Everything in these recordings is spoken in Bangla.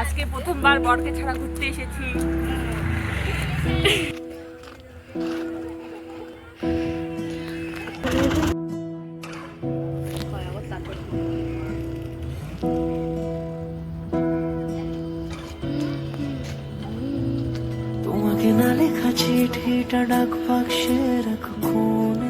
আজকে প্রথমবার বরকে ছাড়া ঘুরতে এসেছি। তোমাকে না লেখা চিঠিটা ডাক বাক্সে রাখো কোণে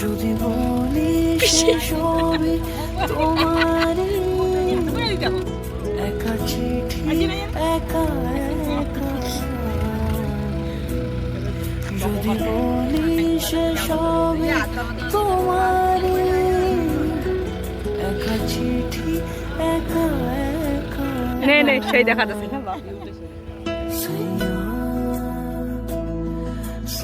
যদি বলি সবই তোমারই একা চিঠি, একা একা। যদি বলি সে সবই তোমারই একা চিঠি, একা একা। নে নে, সেই দেখা যাচ্ছে না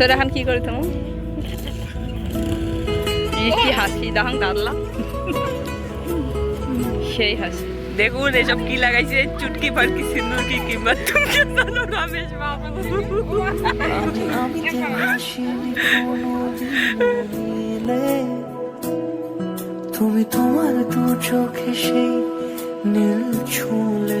তোর এখন কি করি তুমি কি হাসি দাহাং দাঁড়লা সেই হাসি। দেখুন এসব কি লাগাইছে? চুটকি ফাটকি সিন্দুর কি কিংবা তুমি জানো রমেশ বাবু। তুমি তোমার দু চোখে সেই নীল ছুঁলে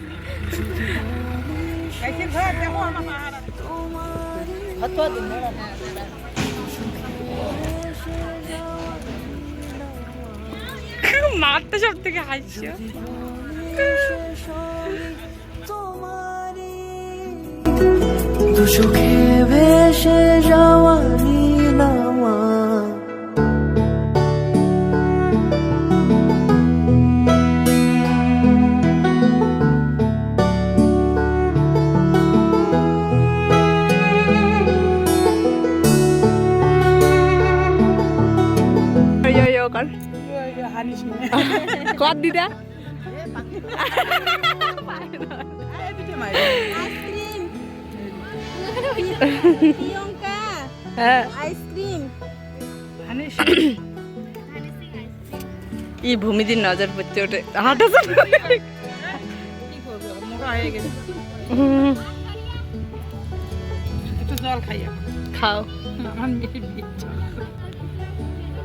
মারতে সব থেকে হাসছে তোমার চোখে হানিস দিদা ই ভূমিদির নজর পড়ছে ওঠে। জল খাইয়া। খাও। আমার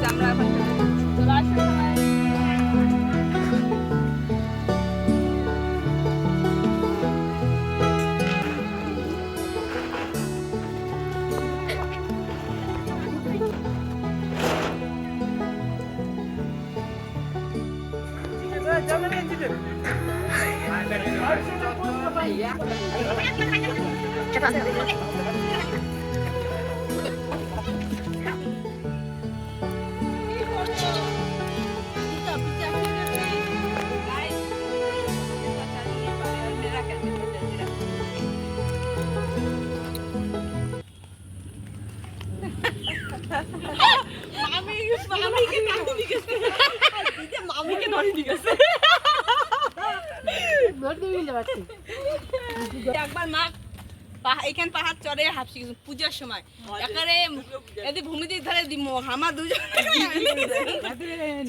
হয় হিটলার দিদি হিটলার দিদি গাইস আমরা এখন চলে আসো সবাই। একবার মা এখান পাহাড় চড়ে হাফসি গেছে পূজার সময়। একারে এদি ভূমিদির ধারে দিব আমার দুজন।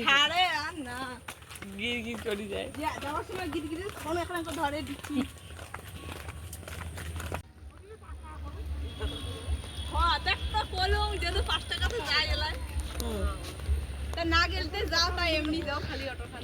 ছাড়ে আর না। গির গির করে যায়। যাওয়ার সময় গিরি গিরি তখন এখানে ধরে দিচ্ছি। না গেলতে যাও তাই এমনি যাও খালি অটো খান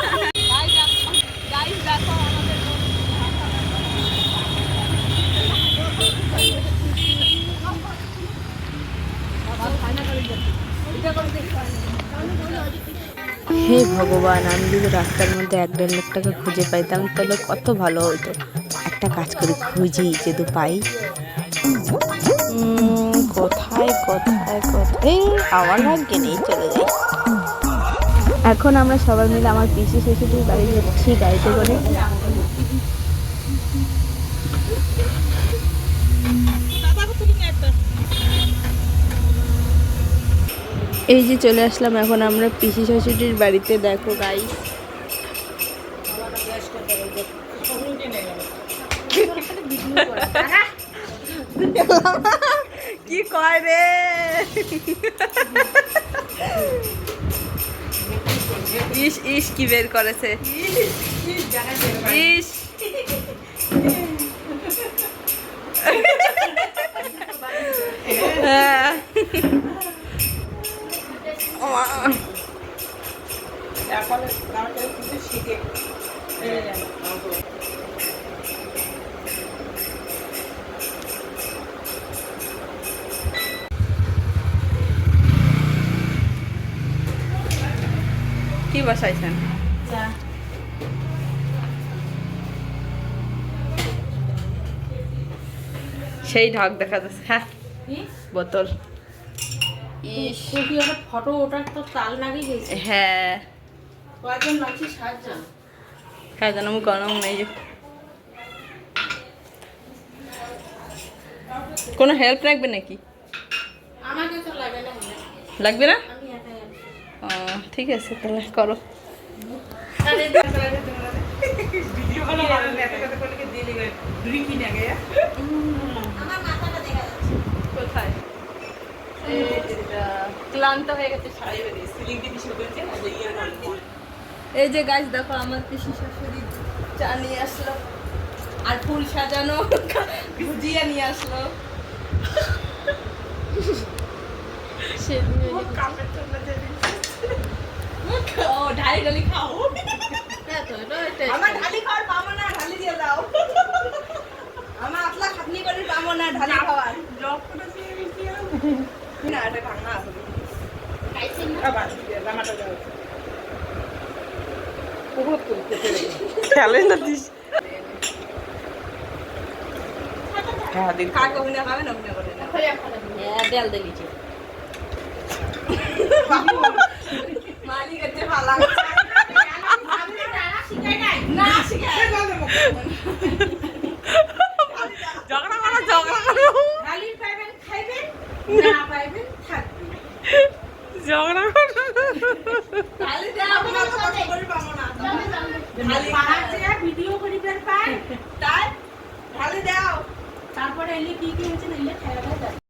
হে ভগবান, আমি যদি রাস্তার মধ্যে এক দেড় লাখ টাকা খুঁজে পাইতাম, তাহলে কত ভালো হতো একটা কাজ করে, খুঁজি যদি পাই। কোথায় কোথায় কোথায়? আমার ভাগ্যে নেই চলে যাই। এখন আমরা সবাই মিলে আমার পিসি শেষে শ্বশুরের বাড়ি যাচ্ছি গাড়িতে করে। এই যে চলে আসলাম, এখন আমরা পিসি শ্বশুরের বাড়িতে। দেখো গাইস কি কয় রে? ইস ইস, কি বের করেছে? ইস। হ্যাঁ। কি বসাইছেন? সেই ঢাক দেখা যাচ্ছে হ্যাঁ বোতল। ফটো ওটার তো তাল লাগে হ্যাঁ। কয়েকজন লাগছে সাতজন? জানো আমি গরম নেই যে। কোনো হেল্প লাগবে নাকি? আমাকে তো লাগে না লাগবে না। ও, ঠিক আছে তাহলে করো। কোথায় ক্লান্ত হয়ে গেছে কিছু বলছে এই যে গাছ দেখো আমার পিসি শাশুড়ি চা নিয়ে আসলো। আর ফুল সাজানো ভুজিয়া নিয়ে আসলো। ও ঢালি ঢালি খাও। হ্যাঁ এটা আমার ঢালি খাওয়ার পাবো না ঢালি দিয়ে দাও। আমার আতলা খাটনি করে পাবো না। ঢালি খাওয়ার না এটা ভাঙা আছে। খেলে না দিস। হ্যাঁ দিন কাকে অভিনয় খাবে না অভিনয় করে না হ্যাঁ, দেয়াল দিয়ে মালিক হচ্ছে ভালো না শিখাই ঝগড়া করো। ঝগড়া করো খাইবেন? না